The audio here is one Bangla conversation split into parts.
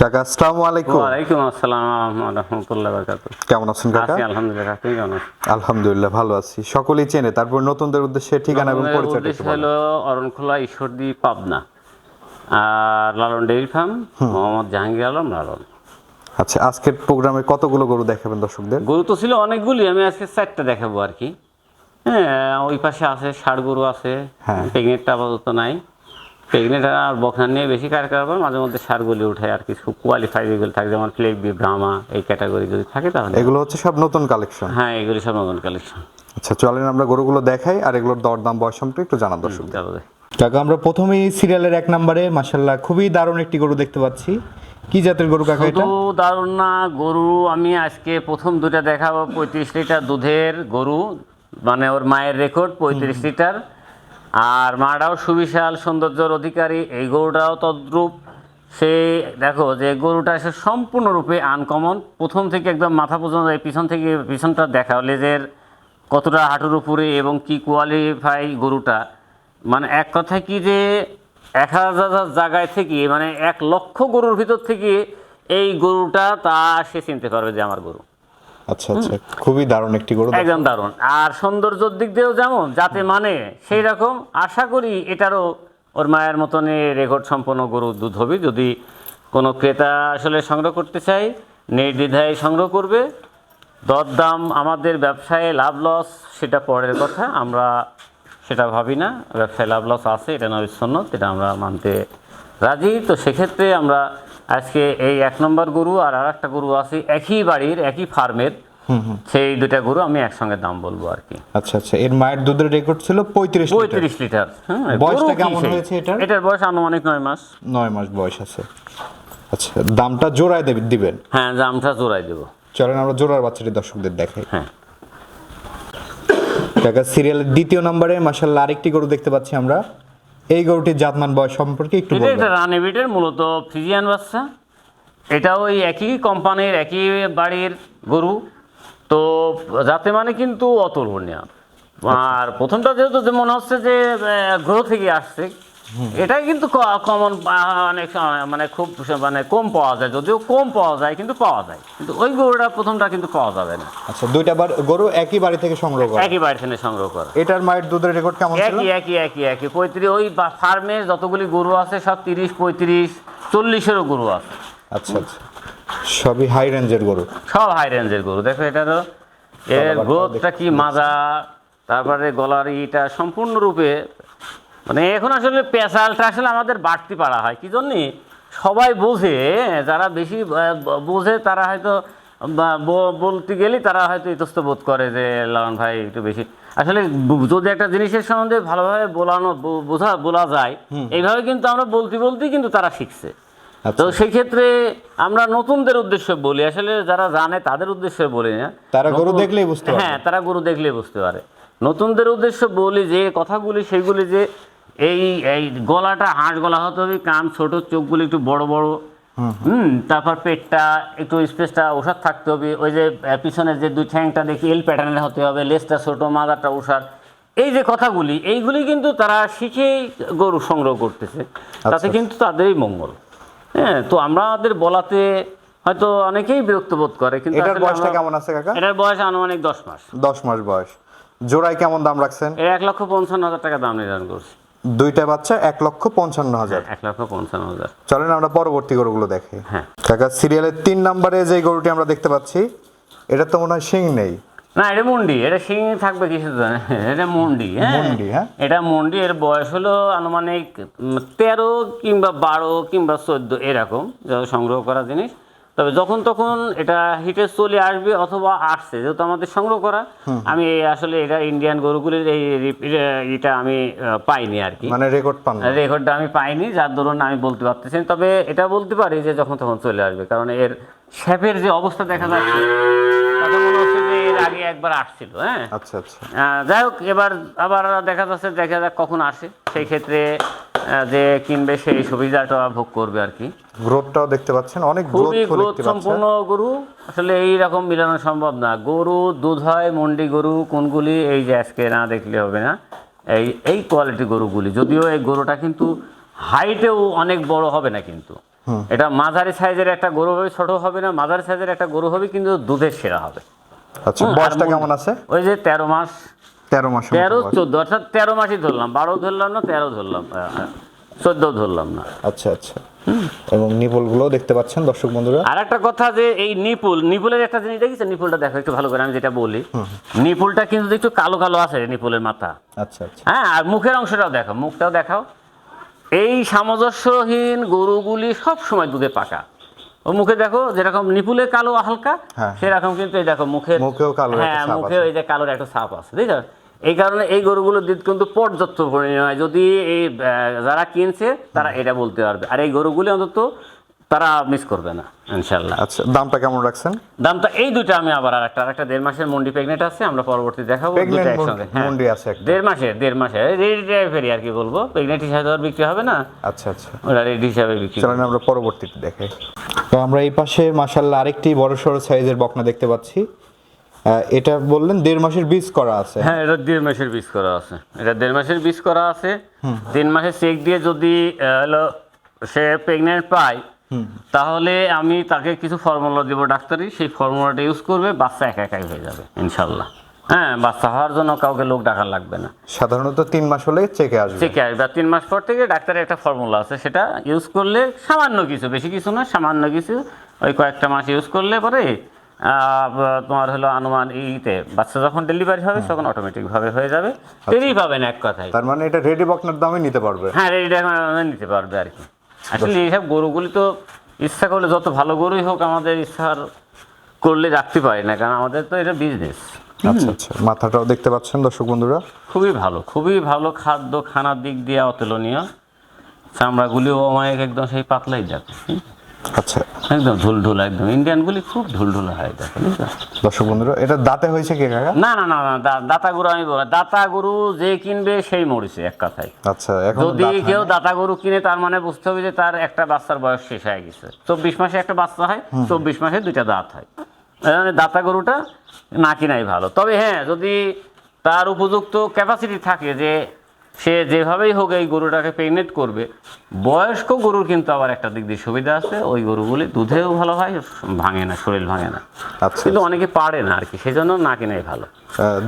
কাকা আসসালামু আলাইকুম। ওয়ালাইকুম আসসালাম রহমতুল্লাহ কেমন আছেন কাকা? আছি আলহামদুলিল্লাহ কেমন? আলহামদুলিল্লাহ ভালো আছি। সকলেই চেনে তারপর নতুনদের উদ্দেশ্যে ঠিকানা এবং পরিচয়টা উদ্দেশ্য। হলো অরণখোলা ঈশ্বরদী পাবনা। আর লালন ডেইরি ফার্ম মোহাম্মদ জাহাঙ্গীর আলম লালন। আচ্ছা আজকের প্রোগ্রামে কতগুলো গরু দেখাবেন দর্শকদের? গরু তো ছিল অনেকগুলি আমি আজকে চারটা দেখাবো আর কি। হ্যাঁ ওই পাশে আছে ষাড় গরু আছে হ্যাঁ। প্রেগনেটটা আপাতত নাই। প্রেগনেট আর বকনা নিয়ে বেশি কার কারবার মাঝে মধ্যে সারগুলি উঠে আর কিছু কোয়ালিফাইড এগুলো থাকে যেমন ফ্লেগবি ব্রাহ্মা এই ক্যাটাগরি যদি থাকে তাহলে। এগুলো হচ্ছে সব নতুন কালেকশন হ্যাঁ এগুলি সব নতুন কালেকশন আচ্ছা চলেন আমরা গরুগুলো দেখাই আর এগুলোর দরদাম বয়স সম্পর্কে একটু জানার দর্শক। কাকা আমরা প্রথমেই সিরিয়ালের এক নম্বরে মাশাল্লাহ খুবই দারুণ একটি গরু দেখতে পাচ্ছি। কি জাতের গরু কাকা এটা? দারুণ না গরু আমি আজকে প্রথম দুটা দেখাবো পঁয়ত্রিশ লিটার দুধের গরু মানে ওর মায়ের রেকর্ড পঁয়ত্রিশ লিটার। আর মাটাও সুবিশাল সৌন্দর্যর অধিকারী, এই গরুটাও তদ্রূপ। সে, দেখো যে গরুটা সে সম্পূর্ণরূপে আনকমন প্রথম থেকে একদম মাথা পর্যন্ত এই পিছন থেকে পিছনটা দেখা, লেজের কতটা হাঁটুর উপরে এবং কি কোয়ালিফাই গরুটা। মানে এক কথায় কি যে এক হাজার জায়গায় থেকে মানে এক লক্ষ গরুর ভিতর থেকে এই গরুটা তা সে চিনতে পারবে যে আমার গরু। আচ্ছা আচ্ছা। খুবই দারুণ একটি গরু একদম দারুণ। আর সৌন্দর্যর দিক দিয়েও যেমন, যাতে মানে সেই রকম আশা করি এটারও ওর মায়ের মতনই রেকর্ড সম্পন্ন গরু দুধ হবে। যদি কোনো ক্রেতা আসলে সংগ্রহ করতে চাই নির্দ্বিধায় সংগ্রহ করবে, দরদাম আমাদের ব্যবসায় লাভ লস, সেটা পরের কথা। আমরা সেটা ভাবি না, ব্যবসায় লাভ লস আছে, এটা সন্ন্যত, এটা আমরা মানতে রাজি। তো সেক্ষেত্রে আমরা আজকে এই এক নম্বর গরু আর আর একটা গরু আছে একই বাড়ির একই ফার্মের। সেই দুইটা গরু আমি একসঙ্গে দাম বলব আর কি। আচ্ছা আচ্ছা। এর মায়ের দুধের রেকর্ড ছিল পঁয়ত্রিশ লিটার। পঁয়ত্রিশ লিটার। বয়সটা কেমন হয়েছে এটার? এটার বয়স আনুমানিক নয় মাস। নয় মাস বয়স আছে। আচ্ছা দামটা জোড়ায় দেবে- দিবেন? হ্যাঁ জামটা জোড়াই দেবো। চলেন আমরা জোড়ার বাচ্চাটি দর্শকদের দেখাই। হ্যাঁ। সিরিয়ালের দ্বিতীয় নম্বরে মাসাল্লাহ আরেকটি গরু দেখতে পাচ্ছি আমরা। এই গরুটির জাতমান বয়স সম্পর্কে একটু এটা বলবেন। একটা রানি বিটের মূলত ফ্রিজিয়ান বাচ্চা। এটা ওই একই কোম্পানির একই বাড়ির গরু। তো যাতে মানে কিন্তু অতুলনীয়। আর প্রথমটা যেহেতু মনে হচ্ছে যে গ্রহ থেকে আসছে এটাই কিন্তু কমন অনেক মানে খুব মানে কম পাওয়া যায় যদিও কম পাওয়া যায় কিন্তু পাওয়া যায়। কিন্তু ওই গরুটা প্রথমটা কিন্তু পাওয়া যাবে না। আচ্ছা দুইটা বার গরু একই বাড়ি থেকে সংগ্রহ করা? একই বাড়ি থেকে সংগ্রহ করা। এটার মায়ের দুধের রেকর্ড কেমন ছিল? একই একই একই একই। পঁয়ত্রিশ ওই ফার্মে যতগুলি গরু আছে সব তিরিশ পঁয়ত্রিশ চল্লিশেরও গরু আছে। আচ্ছা আচ্ছা। সবই হাই রেঞ্জের গরু। সব হাই রেঞ্জের গরু। দেখো এটা তো এর গ্রোথটা কি মাজা তারপরে গলার ইটা সম্পূর্ণরূপে মানে এখন আসলে পেশালটা আসলে আমাদের বাড়তি পাড়া হয়। কি জন্যে? সবাই বোঝে যারা বেশি বোঝে তারা হয়তো বলতে গেলেই তারা হয়তো ইতস্ত বোধ করে যে লালন ভাই একটু বেশি। আসলে যদি একটা জিনিসের সম্বন্ধে ভালোভাবে বলানো বোঝা বলা যায় এইভাবে কিন্তু আমরা বলতে বলতেই কিন্তু তারা শিখছে। আচ্ছা। তো সেই ক্ষেত্রে আমরা নতুনদের উদ্দেশ্যে বলি আসলে যারা জানে তাদের উদ্দেশ্যে বলি না তারা গরু দেখলেই বুঝতে হ্যাঁ তারা গরু দেখলেই বুঝতে পারে। নতুনদের উদ্দেশ্যে বলি যে কথাগুলি সেগুলি যে এই এই গলাটা হাঁস গলা হতে হবে কান ছোট চোখগুলি একটু বড় বড়। হুম তারপর পেটটা একটু স্পেসটা ওষার থাকতে হবে। ওই যে পিছনের যে দুই ঠ্যাংটা দেখি এল প্যাটার্নের হতে হবে লেজটা ছোট মাদারটা ওষার। এই যে কথাগুলি এইগুলি কিন্তু তারা শিখেই গরু সংগ্রহ করতেছে। তাতে আচ্ছা। কিন্তু তাদেরই মঙ্গল। হ্যাঁ তো আমাদের বলাতে হয়তো অনেকেই বিরক্ত বোধ করে কিন্তু এটার বয়সটা কেমন আছে কাকা? এটার বয়স আনুমানিক দশ মাস। দশ মাস বয়স। জোড়ায় কেমন দাম রাখছেন? এক লক্ষ পঞ্চান্ন হাজার টাকা দাম নির্ধারণ করছি। দুইটা বাচ্চা এক লক্ষ পঞ্চান্ন হাজার। এক লক্ষ পঞ্চান্ন হাজার। চলেন আমরা পরবর্তী গরুগুলো দেখি। হ্যাঁ। কাকা সিরিয়ালের তিন নম্বরে যে গরুটি আমরা দেখতে পাচ্ছি এটা তো মনে হয় শিং নেই। না এটা মুন্ডি। এটা শিং থাকবে কিছু জানে এটা মুন্ডি হ্যাঁ। মুন্ডি, হ্যাঁ? এটা মুন্ডি। এর বয়স হলো আনুমানিক তেরো কিংবা বারো কিংবা চোদ্দ এরকম। যা সংগ্রহ করা জিনিস। তবে যখন তখন এটা হিটে চলে আসবে অথবা আসছে যেহেতু আমাদের সংগ্রহ করা আমি আসলে এটা ইন্ডিয়ান গরুগুলির এই এটা আমি পাইনি আর কি মানে রেকর্ড পান রেকর্ডটা আমি পাইনি যার দরুন আমি বলতে পারতেছি তবে এটা বলতে পারি যে যখন তখন চলে আসবে কারণ এর শ্যাপের যে অবস্থা দেখা যাচ্ছে তাতে মনে হচ্ছে আগে একবার আসছিল হ্যাঁ? আচ্ছা আচ্ছা। যাই হোক এবার আবার দেখা যাচ্ছে দেখা যাক কখন আসে। সেই ক্ষেত্রে যে কিনবে সেই সুবিধাটা ভোগ করবে আর কি। গ্রোথটাও দেখতে পাচ্ছেন অনেক খুবই গ্রোথ সম্পূর্ণ গরু। আসলে এই রকম মিলানো সম্ভব না। গরু দুধ হয় মন্ডি গরু কোনগুলি এই যে আজকে না দেখলে হবে না। এই এই কোয়ালিটি গরুগুলি। যদিও এই গরুটা কিন্তু হাইটেও অনেক বড় হবে না কিন্তু। এটা মাঝারি সাইজের একটা গরু হবে ছোট হবে না। মাঝারি সাইজের একটা গরু হবে কিন্তু দুধের সেরা হবে। আচ্ছা বয়সটা মন- কেমন আছে? ওই যে তেরো মাস। তেরো মাস তেরো চোদ্দ অর্থাৎ তেরো মাসই ধরলাম বারো ধরলাম না তেরো ধরলাম চোদ্দ ধরলাম না। আচ্ছা আচ্ছা। এবং নিপলগুলো দেখতে পাচ্ছেন দর্শক বন্ধুরা। আর একটা কথা যে এই নিপুল নিপুলের একটা জিনিস দেখেছেন? নিপুলটা দেখো একটু ভালো করে আমি যেটা বলি। নিপুলটা কিন্তু একটু কালো কালো আছে নিপুলের মাথা। আচ্ছা আচ্ছা। হ্যাঁ আর মুখের অংশটাও দেখো মুখটাও দেখাও। এই সামঞ্জস্যহীন গরুগুলি সব সময় দুধে পাকা। ও মুখে দেখো যেরকম নিপুলে কালো হালকা হ্যাঁ। সেরকম কিন্তু এই দেখো মুখে মুখেও কালো হ্যাঁ মুখে ওই যে কালোর একটা ছাপ আছে ঠিক এই কারণে এই গরুগুলোর দুধ কিন্তু পর্যাপ্ত পরিমাণে হয়। যদি এই যারা কিনছে তারা এটা বলতে পারবে। আর এই গরুগুলি অন্তত তারা মিস করবে না ইনশাল্লাহ আচ্ছা দামটা কেমন রাখছেন? দামটা এই দুটো আমি আবার আর একটা আরেকটা দেড় মাসের মন্ডি প্রেগনেন্ট আছে আমরা পরবর্তী দেখাবো দুটো মন- একসঙ্গে। হ্যাঁ মন্ডি আছে একটা। দেড় মাসে দেড় মাসে রেডি টাইপেরই আর কি বলব। প্রেগনেন্ট হিসাবে আর বিক্রি হবে না? আচ্ছা আচ্ছা। ওরা রেডি হিসাবে বিক্রি চলেন আমরা পরবর্তীতে দেখাই। তো আমরা এই পাশে মাসাল্লাহ আরেকটি বড় সড়ো সাইজের বকনা দেখতে পাচ্ছি। এটা বললেন দেড় মাসের বীজ করা আছে। হ্যাঁ এটা দেড় মাসের বীজ করা আছে। এটা দেড় মাসের বীজ করা আছে। তিন মাসের চেক দিয়ে যদি হলো সে প্রেগনেন্ট পায় তাহলে আমি তাকে কিছু ফর্মুলা দেবো ডাক্তারি সেই ফর্মুলাটা ইউজ করবে বাচ্চা একা একাই হয়ে যাবে ইনশাল্লাহ। হ্যাঁ বাচ্চা হওয়ার জন্য কাউকে লোক ডাকার লাগবে না। সাধারণত তিন মাস হলে চেকে আসবে। চেকে আসবে তিন মাস পর থেকে ডাক্তারের একটা ফর্মুলা আছে সেটা ইউজ করলে সামান্য কিছু বেশি কিছু না সামান্য কিছু ওই কয়েকটা মাস ইউজ করলে পরে তোমার হলো আনুমান ইতে বাচ্চা যখন ডেলিভারি হবে তখন অটোমেটিকভাবে হয়ে যাবে। টেরই পাবেন এক কথায়। তার মানে এটা রেডি বকনার দামে নিতে পারবে। হ্যাঁ রেডি নিতে পারবে আর কি। আসলে এইসব গরুগুলি তো ইচ্ছা করলে যত ভালো গরুই হোক আমাদের ইচ্ছার করলে রাখতে পারি না কারণ আমাদের তো এটা বিজনেস আচ্ছা আচ্ছা। মাথাটাও দেখতে পাচ্ছেন দর্শক বন্ধুরা? খুবই ভালো খুবই ভালো খাদ্য খানার দিক দিয়ে অতুলনীয়। চামড়াগুলিও আমায় একদম সেই পাতলাই হুম? আচ্ছা। একদম ঢুলঢুলা একদম। ইন্ডিয়ানগুলি খুব ঢুলঢুলা হয় দেখো দর্শক বন্ধুরা এটা দাঁতে হয়েছে কে কাকা? না না না না দাতা গরু আমি দাতা গরু যে কিনবে সেই মরিছে এক কথায়। আচ্ছা যদি কেউ দাতা গরু কিনে তার মানে বুঝতে হবে যে তার একটা বাচ্চার বয়স শেষ হয়ে গেছে। চব্বিশ মাসে একটা বাচ্চা হয় চব্বিশ মাসে দুইটা দাঁত হয়। দাতা গরুটা না কিনাই ভালো। তবে হ্যাঁ যদি তার উপযুক্ত ক্যাপাসিটি থাকে যে সে যেভাবেই হোক এই গরুটাকে প্রেগনেট করবে বয়স্ক গরুর কিন্তু আবার একটা দিক দিয়ে সুবিধা আছে ওই গরুগুলি দুধেও ভালো হয় ভাঙে না শরীর ভাঙে না। আচ্ছা কিন্তু অনেকে পারে না আর কি সেই জন্য না কিনাই ভালো।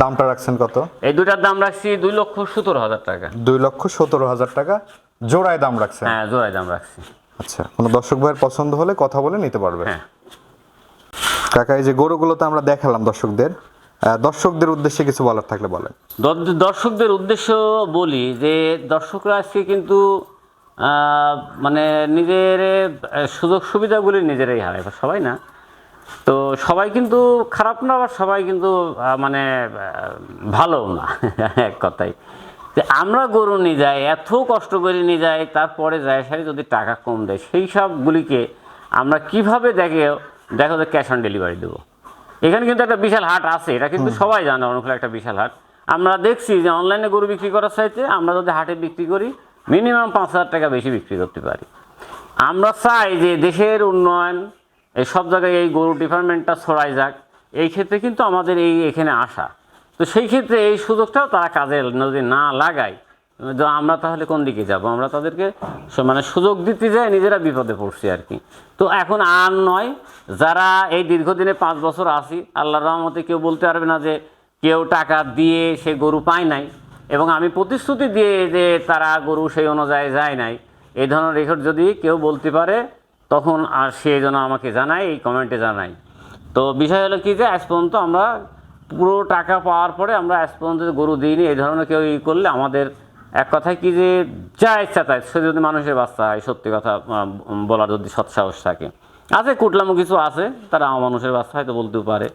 দামটা রাখছেন কত? এই দুটার দাম রাখছি দুই লক্ষ সতেরো হাজার টাকা। দুই লক্ষ সতেরো হাজার টাকা জোড়ায় দাম রাখছেন? হ্যাঁ জোড়ায় দাম রাখছি। আচ্ছা কোনো দর্শক ভাইয়ের পছন্দ হলে কথা বলে নিতে পারবে। হ্যাঁ। কাকা এই যে গরুগুলো তো আমরা দেখালাম দর্শকদের দর্শকদের উদ্দেশ্যে কিছু বলার থাকলে বলেন। দর্শকদের উদ্দেশ্য বলি যে, দর্শকরা আজকে কিন্তু মানে নিজের সুযোগ সুবিধাগুলি নিজেরাই হারায় সবাই না? তো সবাই কিন্তু খারাপ না, আবার সবাই কিন্তু মানে ভালো না, এক কথাই যে আমরা গরু নিয়ে যাই, এত কষ্ট করে নিয়ে যাই, তারপরে যায় সারি যদি টাকা কম দেয়, সেই সবগুলিকে আমরা কীভাবে দেখে, দেখো যে ক্যাশ অন ডেলিভারি দেবো। এখানে কিন্তু একটা বিশাল হাট আছে এটা কিন্তু সবাই জানে অনুকূলে একটা বিশাল হাট। আমরা দেখছি যে অনলাইনে গরু বিক্রি করার চাইতে আমরা যদি হাটে বিক্রি করি মিনিমাম পাঁচ হাজার টাকা বেশি বিক্রি করতে পারি। আমরা চাই যে দেশের উন্নয়ন এই সব জায়গায় এই গরু ডিপার্টমেন্টটা ছড়াই যাক এই ক্ষেত্রে কিন্তু আমাদের এই এখানে আসা তো সেই ক্ষেত্রে এই সুযোগটাও তারা কাজে যদি না লাগায় আমরা তাহলে কোন দিকে যাব? আমরা তাদেরকে মানে সুযোগ দিতে যাই নিজেরা বিপদে পড়ছি আর কি। তো এখন আর নয়, যারা এই দীর্ঘদিনে পাঁচ বছর আসি আল্লাহর রহমতে কেউ বলতে পারবে না যে কেউ টাকা দিয়ে সে গরু পায় নাই এবং আমি প্রতিশ্রুতি দিয়ে যে তারা গরু সেই অনুযায়ী যায় নাই। এই ধরনের রেকর্ড যদি কেউ বলতে পারে, তখন আর সে যেন আমাকে জানায়, এই কমেন্টে জানাই তো বিষয় হলো কি যে, আজ পর্যন্ত আমরা পুরো টাকা পাওয়ার পরে আমরা আজ পর্যন্ত গরু দিইনি। এই ধরনের কেউ ই করলে আমাদের এক কথায় কি যে যা ইচ্ছা তাই, সে যদি মানুষের বাচ্চা হয়, সত্যি কথা বলার যদি সৎসাহস থাকে। আছে কুটলামো কিছু আছে, তারা মানুষের বাচ্চা হয়তো বলতেও পারে।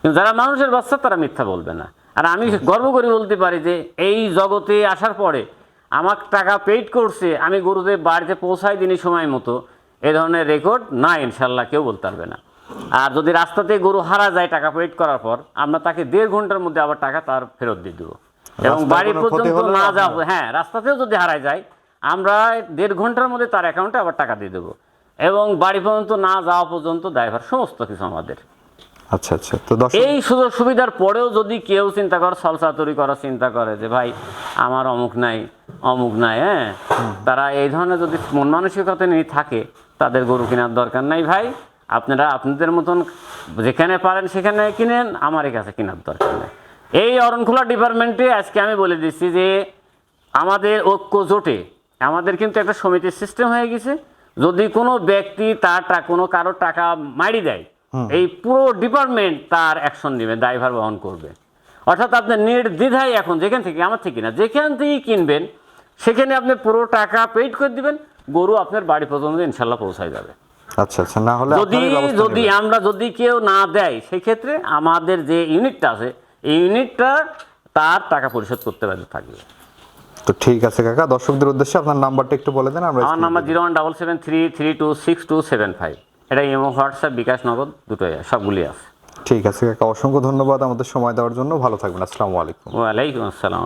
কিন্তু যারা মানুষের বাচ্চা, তারা মিথ্যা বলবে না। আর আমি গর্ব করে বলতে পারি যে, এই জগতে আসার পরে আমার টাকা পেইড করছে, আমি গরুদের বাড়িতে পৌঁছাই দিনই সময় মতো, এ ধরনের রেকর্ড না ইনশাল্লাহ, কেউ বলতে পারবে না। আর যদি রাস্তাতে গরু হারা যায় টাকা পেইড করার পর, আমরা তাকে দেড় ঘণ্টার মধ্যে আবার টাকা তার ফেরত দিয়ে দেবো। এবং বাড়ি পর্যন্ত না যাব। হ্যাঁ রাস্তাতেও যদি হারায় যায় আমরা দেড় ঘণ্টার মধ্যে তার অ্যাকাউন্টে আবার টাকা দিয়ে দেবো। এবং বাড়ি পর্যন্ত না যাওয়া পর্যন্ত ড্রাইভার সমস্ত কিছু আমাদের। আচ্ছা আচ্ছা তো এই সুযোগ সুবিধার পরেও যদি কেউ চিন্তা করে সলসা তৈরি করার চিন্তা করে যে ভাই আমার অমুক নাই অমুক নাই হ্যাঁ? তারা এই ধরনের যদি মন মানসিকতা নিয়ে থাকে তাদের গরু কেনার দরকার নাই ভাই। আপনারা আপনাদের মতন যেখানে পারেন সেখানে কিনেন আমার কাছে কেনার দরকার নেই। এই অরণখোলা ডিপার্টমেন্টে আজকে আমি বলে দিচ্ছি যে আমাদের ঐক্য জোটে আমাদের কিন্তু একটা সমিতির সিস্টেম হয়ে গেছে। যদি কোনো ব্যক্তি তার কোনো কারোর টাকা মারি দেয় এই পুরো ডিপার্টমেন্ট তার অ্যাকশন নেবে দায়ভার বহন করবে। অর্থাৎ আপনি নির্দ্বিধায় এখন যেখান থেকে আমার থেকে না যেখান থেকেই কিনবেন সেখানে আপনি পুরো টাকা পেইড করে দিবেন গরু আপনার বাড়ি পর্যন্ত ইনশাল্লাহ পৌঁছায় যাবে। আচ্ছা আচ্ছা না হলে যদি যদি আমরা যদি কেউ না দেয় সেক্ষেত্রে আমাদের যে ইউনিটটা আছে এই ইউনিটটা তার টাকা পরিশোধ করতে বাধ্য থাকবে। তো ঠিক আছে কাকা দর্শকদের উদ্দেশ্যে আপনার নাম্বারটা একটু বলে দেন আমরা আমার number zero one double seven three three two six two seven five. এটা ইমো হোয়াটসঅ্যাপ বিকাশ নগদ দুটোই আছে, সবগুলি আছে। ঠিক আছে কাকা অসংখ্য ধন্যবাদ আমাদের সময় দেওয়ার জন্য ভালো থাকবেন আসসালামু আলাইকুম। ওয়ালাইকুম আসসালাম